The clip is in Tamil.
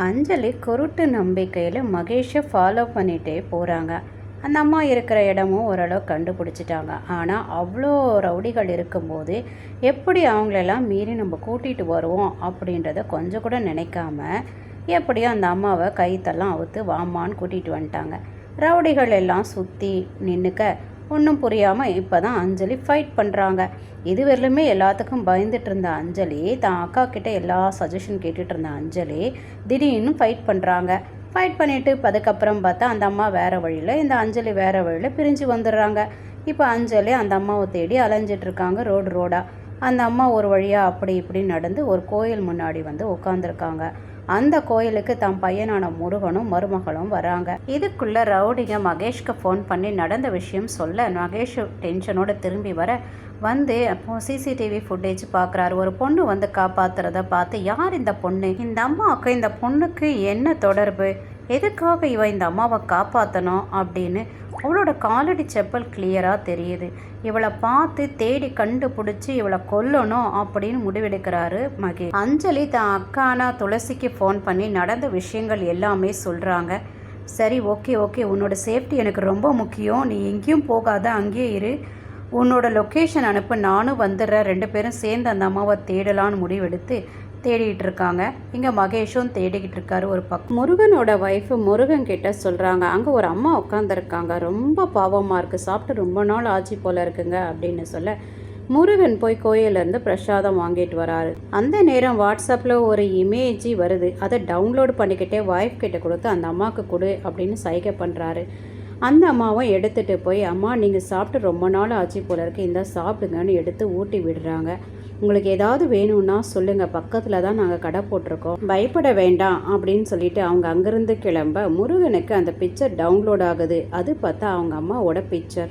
அஞ்சலி குருட்டு நம்பிக்கையில் மகேஷை ஃபாலோ பண்ணிகிட்டே போகிறாங்க அந்த அம்மா இருக்கிற இடமும் ஓரளவு கண்டுபிடிச்சிட்டாங்க. ஆனால் அவ்வளோ ரவுடிகள் இருக்கும்போது எப்படி அவங்களெல்லாம் மீறி நம்ம கூட்டிகிட்டு வருவோம் அப்படின்றத கொஞ்சம் கூட நினைக்காம எப்படியோ அந்த அம்மாவை கைத்தெல்லாம் அவுத்து வாமான்னு கூட்டிகிட்டு வந்துட்டாங்க. ரவுடிகள் எல்லாம் சுற்றி நின்றுக்க ஒன்றும் புரியாமல் இப்போ தான் அஞ்சலி ஃபைட் பண்ணுறாங்க இதுவரையிலுமே எல்லாத்துக்கும் பயந்துட்டு இருந்த அஞ்சலி தான் அக்கா கிட்ட எல்லா சஜஷன் கேட்டுட்டு இருந்த அஞ்சலி திடீர்னு ஃபைட் பண்ணுறாங்க ஃபைட் பண்ணிவிட்டு இப்போ அதுக்கப்புறம் பார்த்தா அந்த அம்மா வேறு வழியில் இந்த அஞ்சலி வேறு வழியில் பிரிஞ்சு வந்துடுறாங்க. இப்போ அஞ்சலி அந்த அம்மாவை தேடி அலைஞ்சிட்ருக்காங்க ரோடு ரோடாக அந்த அம்மா ஒரு வழியாக அப்படி இப்படி நடந்து ஒரு கோயில் முன்னாடி வந்து உட்காந்துருக்காங்க அந்த கோயிலுக்கு தம் பையனான முருகனும் மருமகளும் வராங்க. இதுக்குள்ள ரவுடிங்க மகேஷ்க்கு ஃபோன் பண்ணி நடந்த விஷயம் சொல்ல மகேஷ் டென்ஷனோட திரும்பி வர வந்து அப்போ சிசிடிவி ஃபுட்டேஜ் பார்க்குறாரு ஒரு பொண்ணு வந்து காப்பாத்துறத பார்த்து யார் இந்த பொண்ணு? இந்த அம்மாவுக்கு இந்த பொண்ணுக்கு என்ன தொடர்பு? எதுக்காக இவன் இந்த அம்மாவை காப்பாற்றணும் அப்படின்னு அவளோட காலடி செப்பல் கிளியராக தெரியுது. இவளை பார்த்து தேடி கண்டுபிடிச்சி இவளை கொல்லணும் அப்படின்னு முடிவெடுக்கிறாரு மகேஷ். அஞ்சலி தான் அக்கானா துளசிக்கு ஃபோன் பண்ணி நடந்த விஷயங்கள் எல்லாமே சொல்கிறாங்க சரி ஓகே ஓகே உன்னோட சேஃப்டி எனக்கு ரொம்ப முக்கியம். நீ எங்கேயும் போகாத அங்கேயே இரு. உன்னோட லொக்கேஷன் அனுப்பு நானும் வந்துடுறேன். ரெண்டு பேரும் சேர்ந்து அந்த அம்மாவை தேடலான்னு முடிவெடுத்து தேடிக்கிட்டு இருக்காங்க இங்கே மகேஷும் தேடிக்கிட்டு இருக்காரு ஒரு பக்கம். முருகனோட ஒய்ஃபு முருகன் கிட்ட சொல்கிறாங்க அங்கே ஒரு அம்மா உட்காந்துருக்காங்க ரொம்ப பாவமாக இருக்குது சாப்பிட்டு ரொம்ப நாள் ஆச்சு போல் இருக்குங்க அப்படின்னு சொல்ல முருகன் போய் கோயிலேருந்து பிரசாதம் வாங்கிட்டு வராரு. அந்த நேரம் வாட்ஸ்அப்பில் ஒரு இமேஜி வருது. அதை டவுன்லோட் பண்ணிக்கிட்டே ஒய்ஃப் கிட்ட கொடுத்து அந்த அம்மாவுக்கு கொடு அப்படின்னு சைகை பண்ணுறாரு அந்த அம்மாவும் எடுத்துகிட்டு போய் அம்மா நீங்கள் சாப்பிட்டு ரொம்ப நாள் ஆச்சு போல இருக்கு. இந்த சாப்பிடுங்கன்னு எடுத்து ஊட்டி விடுறாங்க. உங்களுக்கு ஏதாவது வேணும்னா சொல்லுங்கள் பக்கத்தில் தான் நாங்கள் கடை போட்டிருக்கோம். பயப்பட வேண்டாம் அப்படின்னு சொல்லிட்டு அவங்க அங்கேருந்து கிளம்ப முருகனுக்கு அந்த பிக்சர் டவுன்லோட் ஆகுது. அது பார்த்தா அவங்க அம்மாவோட பிக்சர்